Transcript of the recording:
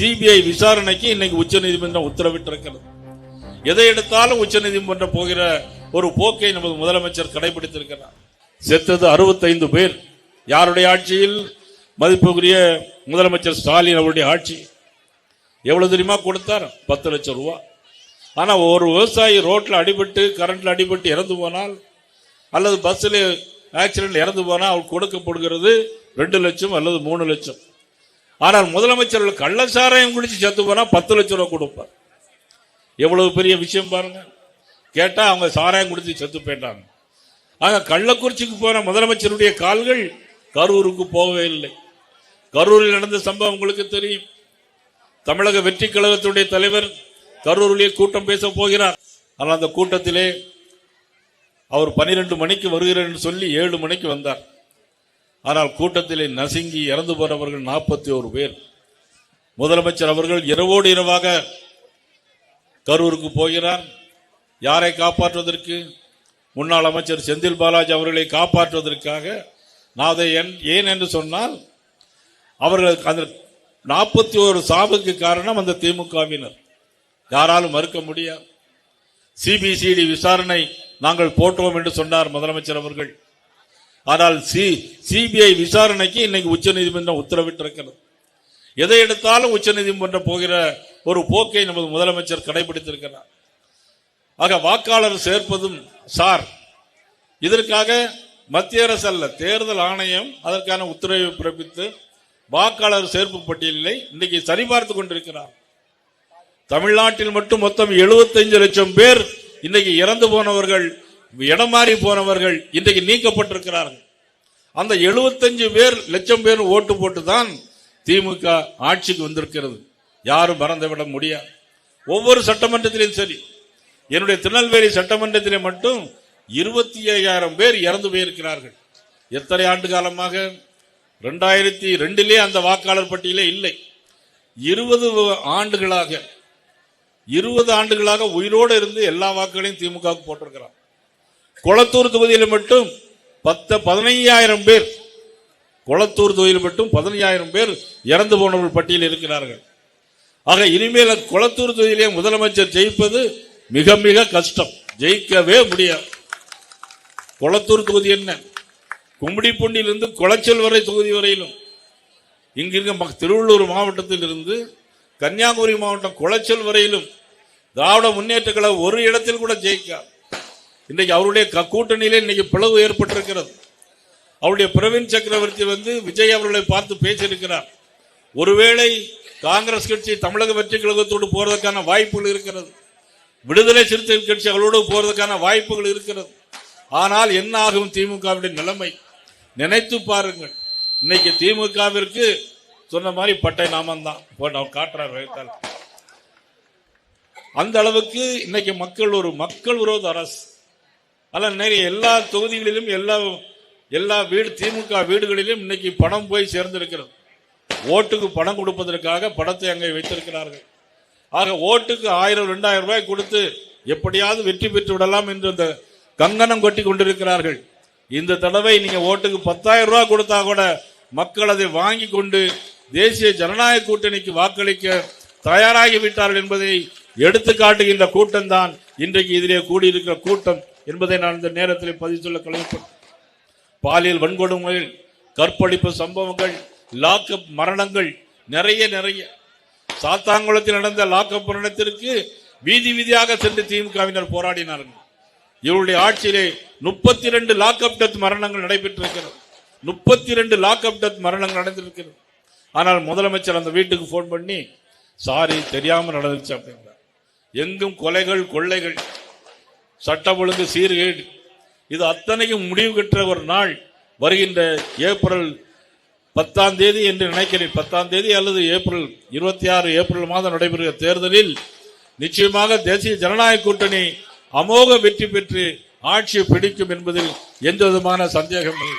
CBI விசாரணைக்கு இன்னைக்கு உச்சநீதிமன்றம் உத்தரவிட்டிருக்கிறது. எதை எடுத்தாலும் உச்சநீதிமன்றம் போகிற ஒரு போக்கை நமது முதலமைச்சர் கடைபிடித்திருக்கிறார். செத்தது அறுபத்தைந்து பேர். யாருடைய ஆட்சியில்? மதிப்புக்குரிய முதலமைச்சர் ஸ்டாலின் அவருடைய ஆட்சி. எவ்வளவு தெரியுமா கொடுத்தார்? பத்து லட்சம் ரூபா. ஆனா ஒரு விவசாயி ரோட்ல அடிபட்டு கரண்ட்ல அடிபட்டு இறந்து போனால் அல்லது பஸ்ஸில் ஆக்சிடென்ட் இறந்து போனால் அவர் கொடுக்கப்படுகிறது ரெண்டு லட்சம் அல்லது மூணு லட்சம். ஆனால் முதலமைச்சர் கள்ளச்சாராயம் குடிச்சு செத்து போனா பத்து லட்சம் ரூபா கொடுப்பார். எவ்வளவு பெரிய விஷயம் பாருங்க. கேட்டா அவங்க சாராயம் குடிச்சு செத்து போயிட்டாங்க. ஆனால் கள்ளக்குறிச்சிக்கு போன முதலமைச்சருடைய கால்கள் கரூருக்கு போகவே இல்லை. கரூரில் நடந்த சம்பவம் உங்களுக்கு தெரியும். தமிழக வெற்றி கழகத்துடைய தலைவர் கரூரிலே கூட்டம் பேச போகிறார். ஆனால் அந்த கூட்டத்திலே அவர் பனிரெண்டு மணிக்கு வருகிறேன் என்று சொல்லி ஏழு மணிக்கு வந்தார். ஆனால் கூட்டத்திலே நசுங்கி இறந்து போனவர்கள் நாற்பத்தி ஒரு பேர். முதலமைச்சர் அவர்கள் இரவோடு இரவாக கரூருக்கு போகிறார். யாரை காப்பாற்றுவதற்கு? முன்னாள் அமைச்சர் செந்தில் பாலாஜி அவர்களை காப்பாற்றுவதற்காக நான் அதை என்- ஏன் என்று சொன்னால் அவர்கள் அந்த நாற்பத்தி ஒரு சாவுக்கு காரணம் அந்த திமுகவினர். யாராலும் மறுக்க முடியாது. சிபிசிடி விசாரணை நாங்கள் போட்டோம் என்று சொன்னார் முதலமைச்சர் அவர்கள். ஆனால் சி சிபிஐ விசாரணைக்கு இன்னைக்கு உச்சநீதிமன்றம் உத்தரவிட்டிருக்கிறது. எதை எடுத்தாலும் உச்சநீதிமன்றம் போகிற ஒரு போக்கை நமது முதலமைச்சர் கடைபிடித்திருக்கிறார். ஆக வாக்காளர் சேர்ப்பதும் சார். இதற்காக மத்திய அரசு அல்ல தேர்தல் ஆணையம் அதற்கான உத்தரவை பிறப்பித்து வாக்காளர் சேர்ப்பு பட்டியலை இன்னைக்கு சரிபார்த்து கொண்டிருக்கிறார். தமிழ்நாட்டில் மட்டும் மொத்தம் 75 லட்சம் பேர் இன்னைக்கு இறந்து போனவர்கள் இடம் மாறி போனவர்கள் இன்றைக்கு நீக்கப்பட்டிருக்கிறார்கள். அந்த 75 பேர் லட்சம் பேர் ஓட்டு போட்டு தான் திமுக ஆட்சிக்கு வந்திருக்கிறது. யாரும் மறந்துவிட முடியாது. ஒவ்வொரு சட்டமன்றத்திலையும் சரி. என்னுடைய திருநெல்வேலி சட்டமன்றத்திலே மட்டும் இருபத்தி ஐயாயிரம் பேர் இறந்து போயிருக்கிறார்கள். எத்தனை ஆண்டு காலமாக? ரெண்டாயிரத்தி ரெண்டிலே அந்த வாக்காளர் பட்டியலே இல்லை. இருபது ஆண்டுகளாக இருபது ஆண்டுகளாக உயிரோடு இருந்து எல்லா வாக்குகளையும் திமுக க்கு போட்டிருக்கிறார். கொளத்தூர் தொகுதியில் மட்டும் பத்து பதினையாயிரம் பேர். கொளத்தூர் தொகுதியில் மட்டும் பதினையாயிரம் பேர் இறந்து போனவர்கள் பட்டியலில் இருக்கிறார்கள். ஆக இனிமேல் கொளத்தூர் தொகுதியிலே முதலமைச்சர் ஜெயிப்பது மிக மிக கஷ்டம். ஜெயிக்கவே முடியாது. கொளத்தூர் தொகுதி என்ன? கும்மிடிப்பூண்டியிலிருந்து குளச்சல் வரை தொகுதி வரையிலும். இங்க இருக்க திருவள்ளூர் மாவட்டத்தில் இருந்து கன்னியாகுமரி மாவட்டம் குளச்சல் வரையிலும் திராவிட முன்னேற்ற கழகம் ஒரு இடத்தில் கூட ஜெயிக்காது. இன்றைக்கு அவருடைய க- கூட்டணியிலே இன்னைக்கு பிளவு ஏற்பட்டிருக்கிறது. அவருடைய பிரவீன் சக்கரவர்த்தி வந்து விஜய் அவர்களை பார்த்து பேசியிருக்கிறார். ஒருவேளை காங்கிரஸ் கட்சி தமிழக வெற்றி கழகத்தோடு போறதுக்கான வாய்ப்புகள் இருக்கிறது. விடுதலை சிறுத்தைகள் கட்சி அவளோடு போறதுக்கான வாய்ப்புகள் இருக்கிறது. ஆனால் என்ன ஆகும் திமுகவுடைய நிலைமை? நினைத்து பாருங்கள். இன்னைக்கு திமுகவிற்கு சொன்ன மாதிரி பட்டை நாமம் தான். காட்டுறார் அந்த அளவுக்கு இன்னைக்கு மக்கள் ஒரு மக்கள் விரோத அரசு. அல்ல நிறைய எல்லா தொகுதிகளிலும் எல்லா எல்லா வீடு திமுக வீடுகளிலும் இன்னைக்கு பணம் போய் சேர்ந்திருக்கிறது. ஓட்டுக்கு பணம் கொடுப்பதற்காக பணத்தை அங்கே வைத்திருக்கிறார்கள். ஆக ஓட்டுக்கு ஆயிரம் ரெண்டாயிரம் ரூபாய் கொடுத்து எப்படியாவது வெற்றி பெற்று விடலாம் என்று அந்த கங்கணம் கொட்டி கொண்டிருக்கிறார்கள். இந்த தடவை நீங்க ஓட்டுக்கு பத்தாயிரம் ரூபாய் கொடுத்தா கூட மக்கள் அதை வாங்கி கொண்டு தேசிய ஜனநாயக கூட்டணிக்கு வாக்களிக்க தயாராகி விட்டார்கள் என்பதை எடுத்து காட்டுகின்ற கூட்டம் தான் இன்றைக்கு இதிலே கூடியிருக்கிற கூட்டம். என்பதை நான் இந்த நேரத்தில் பதிவு சொல்ல பாலியல் வன்கொடுமைகள் கற்பழிப்பு சம்பவங்கள் லாக்அப் மரணங்கள் நிறைய நிறைய. சாத்தாங்குளத்தில் நடந்த லாக்அப் மரணத்திற்கு வீதி வீதியாக சென்று திமுகவினர் போராடினார்கள். இவருடைய ஆட்சியிலே முப்பத்தி ரெண்டு லாக்அப் டெத் மரணங்கள் நடைபெற்றிருக்கிறது. முப்பத்தி ரெண்டு லாக்அப் டெத் மரணங்கள் நடந்திருக்கிறது. ஆனால் முதலமைச்சர் அந்த வீட்டுக்கு ஃபோன் பண்ணி சாரி தெரியாமல் நடந்துச்சு அப்படின்றார். எங்கும் கொலைகள் கொள்ளைகள் சட்டம் ஒழுங்கு சீர்கேடு. இது அத்தனையும் முடிவு கட்டுற ஒரு நாள். வருகின்ற ஏப்ரல் பத்தாம் தேதி என்று நினைக்கிறேன். பத்தாம் தேதி அல்லது ஏப்ரல் இருபத்தி ஆறு ஏப்ரல் மாதம் நடைபெறுகிற தேர்தலில் நிச்சயமாக தேசிய ஜனநாயக கூட்டணி அமோக வெற்றி பெற்று ஆட்சியை பிடிக்கும் என்பதில் எந்த விதமான சந்தேகம் இல்லை.